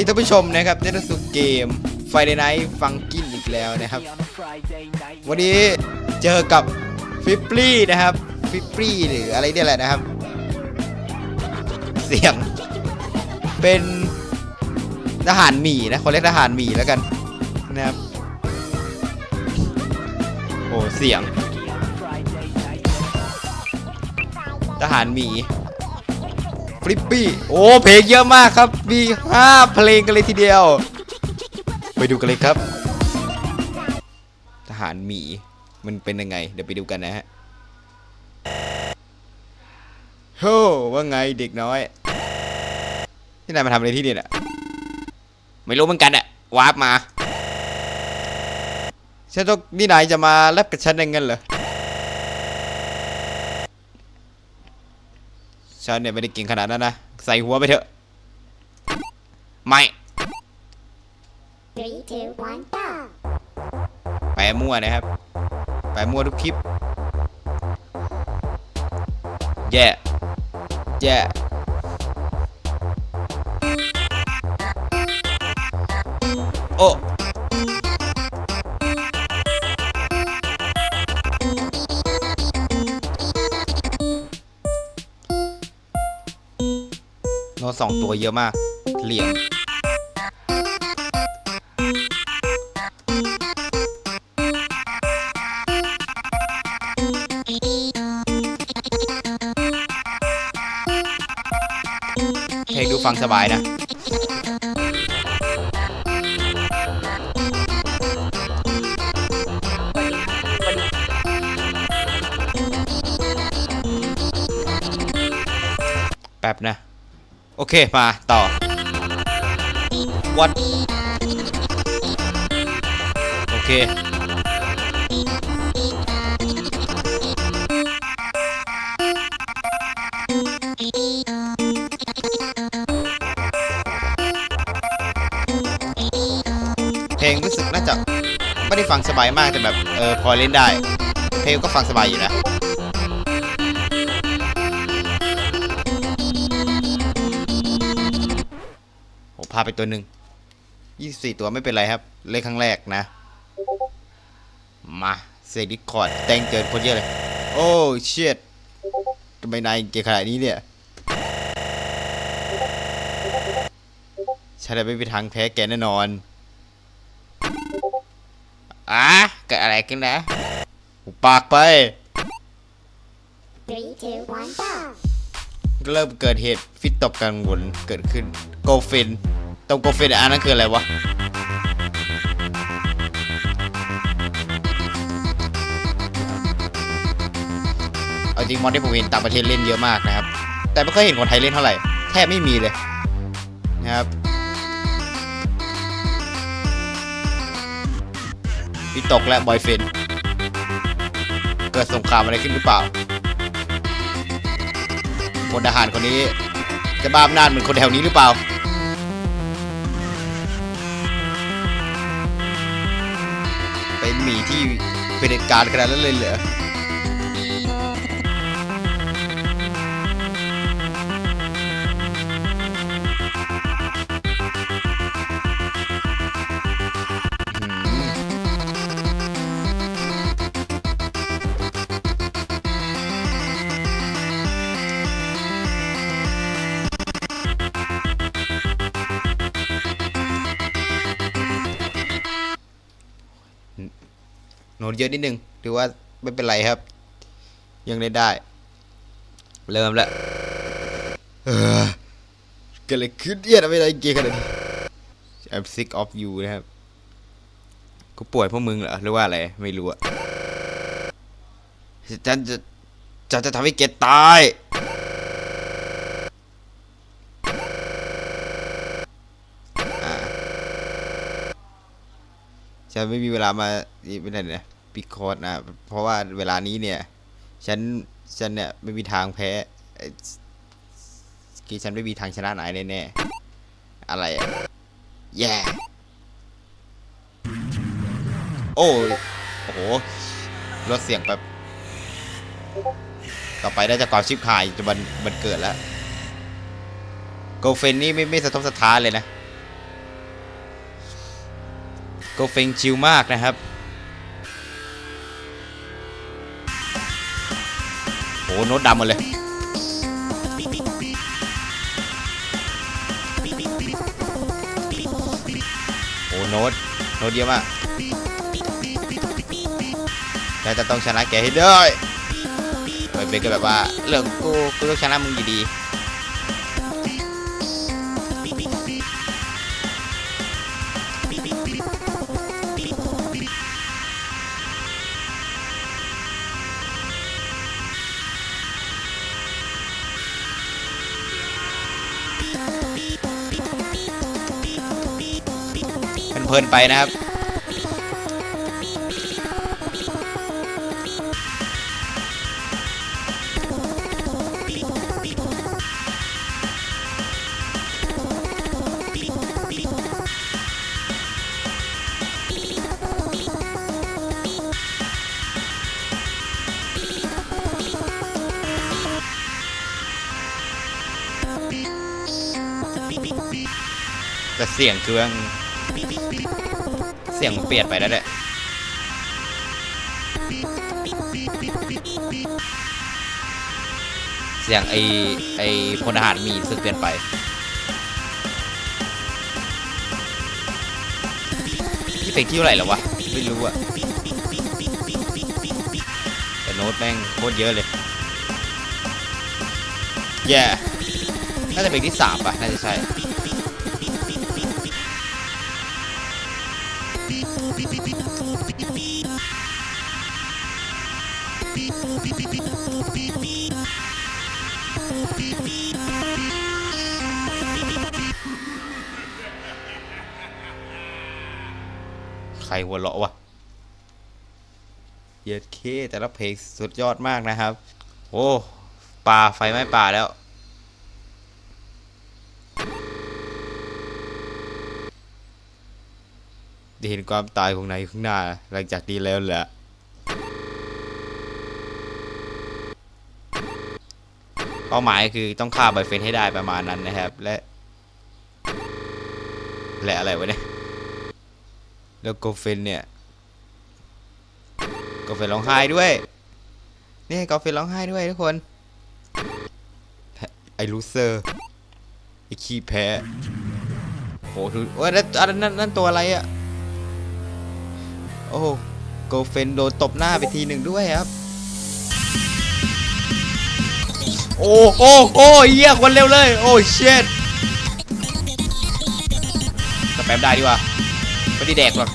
วัสดีท่านผู้ชมนะครับเล่นสู่เกม Friday Night Funkin อีกแล้วนะครับ วันนี้เจอกับฟิปปี้นะครับ ฟิปปี้หรืออะไรเนี่ยแหละนะครับ เสียง เป็นทหารหมีนะคนเรียกทหารหมีแล้วกันนะครับ โอ้เสียง ทหารหมี ฟลิปปี้โอ้เพลงเยอะมากครับมี5เพลงกันเลยทีเดียว ไปดูกันเลยครับ ทหารหมีมันเป็นยังไง เดี๋ยวไปดูกันนะฮะโฮ้ว่าไงเด็กน้อยที่นายมาทำอะไรที่นี่น่ะไม่รู้เหมือนกันอะวาร์ปมาฉันต้องนี่นายจะมาแลบกับฉันอย่างงั้นเหรอ ฉันเนี่ยไม่ได้เก่งขนาดนั้นนะ ใส่หัวไปเถอะ ไม่ Three, two, one, go! แปะมั่วนะครับ แปะมั่วทุกคลิป แย่ แย่ โน้ตสองตัวเยอะมาก เหลี่ยมเพลงดูฟังสบายนะแป๊บนะ โอเค มาต่อวัดโอเค เพลงรู้สึกน่าจะ ไม่ได้ฟังสบายมากแต่แบบ เออ พอเล่นได้ เพลงก็ฟังสบายอยู่นะ พาไปตัวหนึ่ง24ตัวไม่เป็นไรครับ เล่นครั้งแรกนะ มาเซดิคอร์ดแต่งเกินคนเยอะเลย โอ้เชียดทำไมนายเก่งขนาดนี้เนี่ยฉันจะไม่มีทางแพ้แกแน่นอนอะเกิดอะไรขึ้นนะหุบปากไป Three, two, one, go! เริ่มเกิดเหตุฟิตตกกังวลเกิดขึ้น โกฟิน ตรงโกเฟินอันนั้นคืออะไรวะเอาจริงมอนที่ผมเห็นต่างประเทศเล่นเยอะมากนะครับ แต่ไม่เคยเห็นคนไทยเล่นเท่าไหร่ แทบไม่มีเลยนะครับฟิตตกและบอยเฟนเกิดสงครามอะไรขึ้นหรือเปล่าพลทหารคนนี้จะบ้าอำนาจเหมือนคนแถวนี้หรือเปล่า หมีที่เป็นเหตุการณ์ขนาดนั้นเลยเหรอ เยอะนิดนึงถือว่าไม่เป็นไรครับ ยังเล่นได้ เริ่มแล้วเออเกิดอะไรขึ้นเนี่ยทำไมนายเก่งขนาดนี้ I'm sick of you นะครับกูป่วยเพราะมึงเหรอหรือว่าอะไร ไม่รู้อะฉันจะฉันจะทำให้แกตายอ่าฉันไม่มีเวลามานี่ไม่ได้นะ ปิคอร์ดนะเพราะว่าเวลานี้เนี่ย ฉัน ฉันเนี่ยไม่มีทางแพ้คือฉันไม่มีทางชนะนายแน่ๆอะไรอะแย่โอ้โอ้โหลดเสียงแบบต่อไปได้จากความชิบหายจะบันบันเกิดแล้วโกเฟนนี่ไม่ไม่สะทกสะท้านเลยนะโกเฟงชิลมากนะครับ อ้โน้ตดำหมดเลย โอ้โน้ตโน้ตเยอะมากแต่จะต้องชนะแกให้ได้ไปเป็นก็แบบว่าเรื่องกูกูต้องชนะมึงอยู่ดี เพลินไปนะครับ แต่เสียงเครื่อมันเสียงมันเปลี่ยนไปแล้วเนี่ยเสียงไอไอพลทหารมีสึกเปลี่ยนไป ที่เพลงที่เท่าไหร่แล้ววะ ไม่รู้อะแต่โน้ตแม่งโคตรเยอะเลย แย่ น่าจะเป็นที่สามป่ะ น่าจะใช่ ครหัวเราะวะเย็ดเคแต่ละเพลงสุดยอดมากนะครับ โอ้ป่าไฟไหม้ป่าแล้ว ได้เห็นความตายของนายข้างหน้า หลังจากนี้แล้วแหละเป้าหมายคือต้องฆ่าไบเฟนให้ได้ประมาณนั้นนะครับ และ และอะไรวะเนี่ย แล้วโกเฟนเนี่ยโกเฟนร้องไห้ด้วยนี่โกเฟนร้องไห้ด้วยทุกคนไอ้ลูเซอร์ไอ้ขี้แพ้โหดูว่านั่นอันนั้นนั่นนั่นตัวอะไรอะโอ้โกเฟนโดนตบหน้าไปทีหนึ่งด้วยครับโอ้โอ้โอ้เหี้ยคนเร็วเลย โอ้เช็ดสแปมได้ดีกว่า ไม่ได้แดกหรอก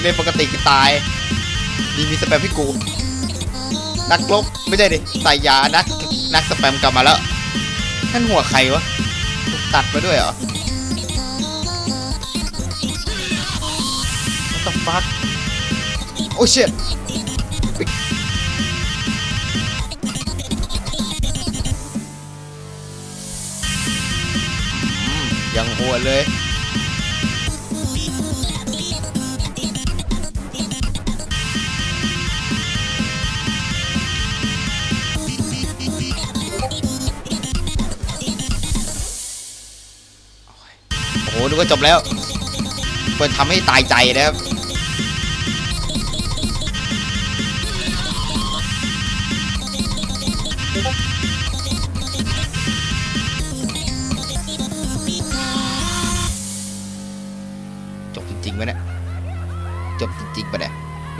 เล่นปกติก็ตายดีมีสแปมให้กู นักลบไม่ใช่ดิใส่ยานักนักสแปมกลับมาแล้วนั่นหัวใครวะ ตัดมาด้วยเหรอ What the fuck โอ้ shit ยังหัวเลยโอ้โหนึกว่าจบแล้วเปิดทำให้ตายใจนะครับ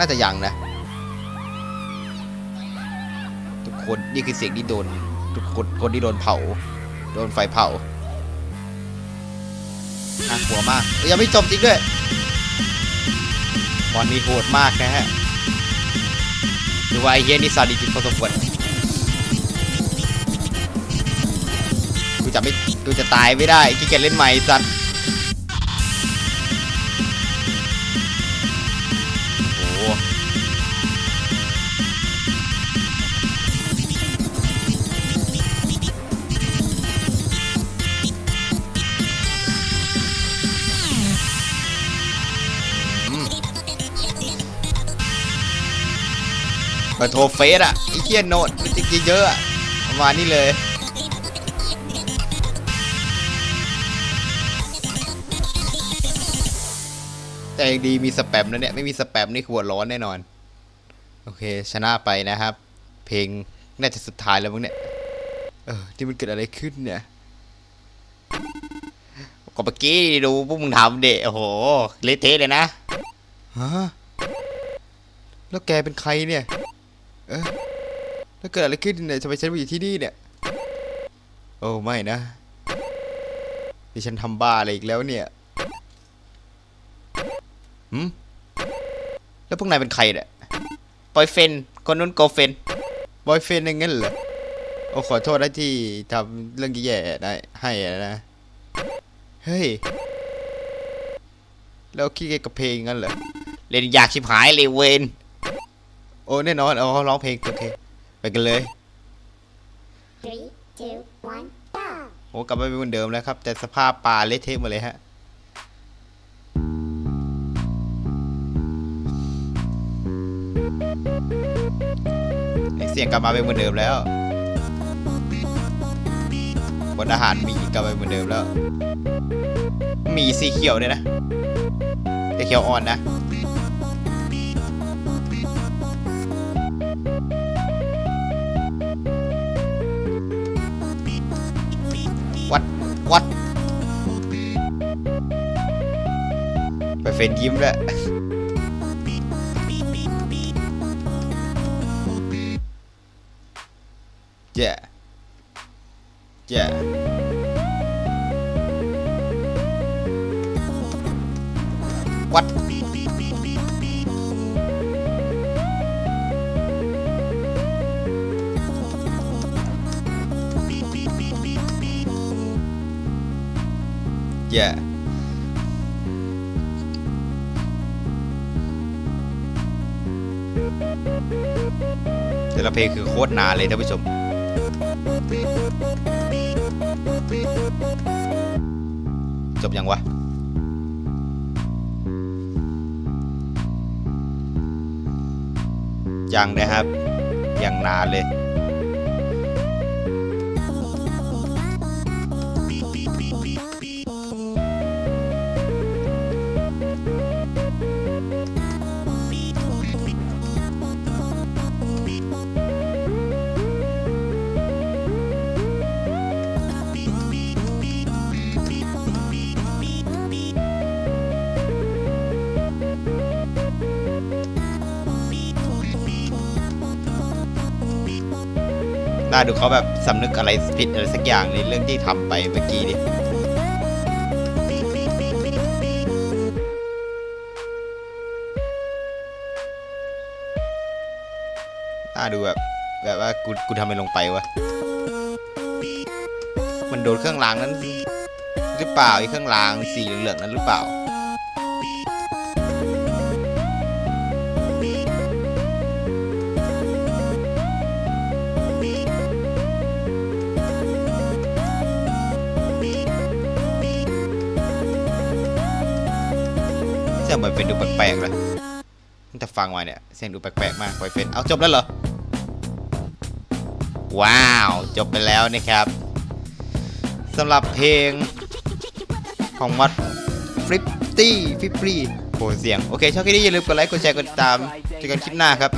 น่าจะยังนะ ทุกคนนี่คือเสียงที่โดน ทุกคนคนที่โดนเผา โดนไฟเผาน่ากลัวมากยังไม่จบจริงด้วยบอลนี้โหดมากนะฮะดูว่าไอ้เฮียนี่ซาดิสจริงพอสมควรกูจะไม่กูจะตายไม่ได้ขี้เกียจเล่นใหม่สัตว์ เปิดโทรเฟสอะไอ้เทียนโนดจริงๆเยอะประมาณนี้เลยแต่ยังดีมีสแปมนะเนี่ยไม่มีสแปมนี่ขวดร้อนแน่นอน โอเคชนะไปนะครับ เพลงน่าจะสุดท้ายแล้วมั้งเนี่ยเออที่มันเกิดอะไรขึ้นเนี่ยก็เมื่อกี้ดูพวกมึงทำเดะโอ้โหเละเทะเลยนะฮะแล้วแกเป็นใครเนี่ย เออแล้วเกิดอะไรขึ้นเนี่ยทำไมฉันมาอยู่ที่นี่เนี่ย โอ้ไม่นะดิฉันทำบ้าอะไรอีกแล้วเนี่ยหืมแล้วพวกนายเป็นใครเนี่ยบอยเฟนคนนู้นโกเฟนบอยเฟนอย่างงั้นเหรอโอ้ขอโทษนะที่ทำเรื่องแย่ๆได้ให้นะ เฮ้ย แล้วขี้เกียจกับเพลงงั้นเหรอ เล่นอยากชิบหายเลยเวน อ้แน่นอนเอาเขาร้องเพลงโอเคไปกันเลย Three, two, one, go! โอ้กลับมาเป็นเหมือนเดิมแล้วครับ แต่สภาพปลาเละเทะหมดเลยฮะเสียงกลับมาเป็นเหมือนเดิมแล้วบนอาหารมีกลับมาเหมือนเดิมแล้ว มีสีเขียวเนี่ยนะแต่เขียวอ่อนนะ เฟนยิ้มด้วยเจ้เจ้วัดเจ้ แต่ละเพลงคือโคตรนานเลยท่านผู้ชม จบยังวะยังนะครับยังนานเลย น่าดูเขาแบบสำนึกอะไรผิดอะไรสักอย่างในเรื่องที่ทำไปเมื่อกี้ดิน่าดูแบบแบบว่ากูกูทำไรลงไปวะ มันโดนเครื่องรางนั้น หรือเปล่าไอ้เครื่องรางสีเหลืองนั้นหรือเปล่า เหมือนเป็นดูแปลกๆเลยตั้งแต่ฟังมาเนี่ย เสียงดูแปลกๆมากไวเฟนเอาจบแล้วเหรอ ว้าว จบไปแล้วนะครับสำหรับเพลงของวัดฟริปตี้ฟิปรีโหเสียง โอเค ชอบคลิปนี้อย่าลืมกดไลค์ กดแชร์ กดติดตามเจอกันคลิปหน้าครับ